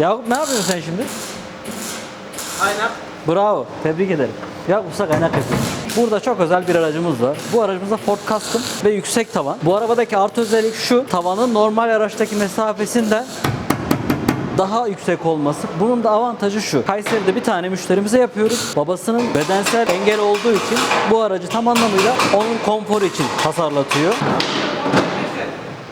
Yakup ne yapıyorsun sen şimdi? Kaynak. Bravo. Tebrik ederim. Yakup Usta kaynak yapıyor. Burada çok özel bir aracımız var. Bu aracımızda Ford Custom ve yüksek tavan. Bu arabadaki artı özellik şu. Tavanın normal araçtaki mesafesinden daha yüksek olması. Bunun da avantajı şu. Kayseri'de bir tane müşterimize yapıyoruz. Babasının bedensel engel olduğu için bu aracı tam anlamıyla onun konforu için tasarlatıyor.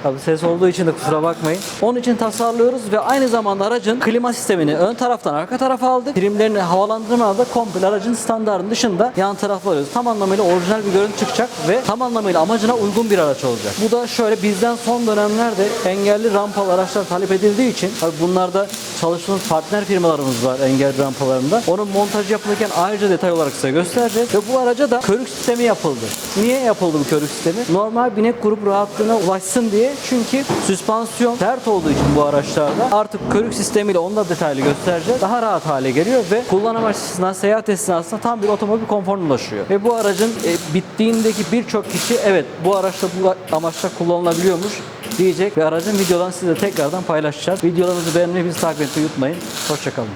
Tabii ses olduğu için de kusura bakmayın. Onun için tasarlıyoruz ve aynı zamanda aracın klima sistemini ön taraftan arka tarafa aldık. Primlerini havalandırma aldık. Komple aracın standartının dışında yan tarafı alıyoruz. Tam anlamıyla orijinal bir görüntü çıkacak ve tam anlamıyla amacına uygun bir araç olacak. Bu da şöyle bizden son dönemlerde engelli rampalı araçlar talep edildiği için tabii bunlarda çalıştığımız partner firmalarımız var engelli rampalarında. Onun montajı yapılırken ayrıca detay olarak size göstereceğiz. Ve bu araca da körük sistemi yapıldı. Niye yapıldı bu körük sistemi? Normal binek grup rahatlığına ulaşsın diye. Çünkü süspansiyon sert olduğu için bu araçlarda artık körük sistemiyle onu da detaylı göstereceğiz. Daha rahat hale geliyor ve kullanım açısından seyahat esnasında tam bir otomobil konforuna ulaşıyor. Ve bu aracın e, bittiğindeki birçok kişi evet bu araçta bu amaçla kullanılabiliyormuş diyecek ve aracın videodan size tekrardan paylaşacağız. Videolarımızı beğenmeyi bizi takip etmeyi unutmayın. Hoşçakalın.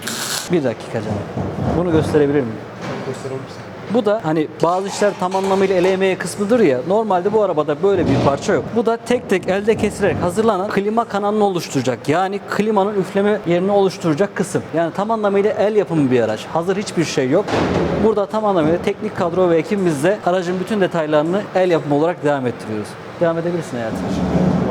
Bir dakika canım. Bunu gösterebilir miyim? Gösterebilirsin. Bu da hani bazı işler tam anlamıyla ele emeği kısmıdır ya. Normalde bu arabada böyle bir parça yok. Bu da tek tek elde kesilerek hazırlanan klima kanalını oluşturacak. Yani klimanın üfleme yerini oluşturacak kısım. Yani tam anlamıyla el yapımı bir araç. Hazır hiçbir şey yok. Burada tam anlamıyla teknik kadro ve ekibimizle aracın bütün detaylarını el yapımı olarak devam ettiriyoruz. Devam edebilirsin hayatım.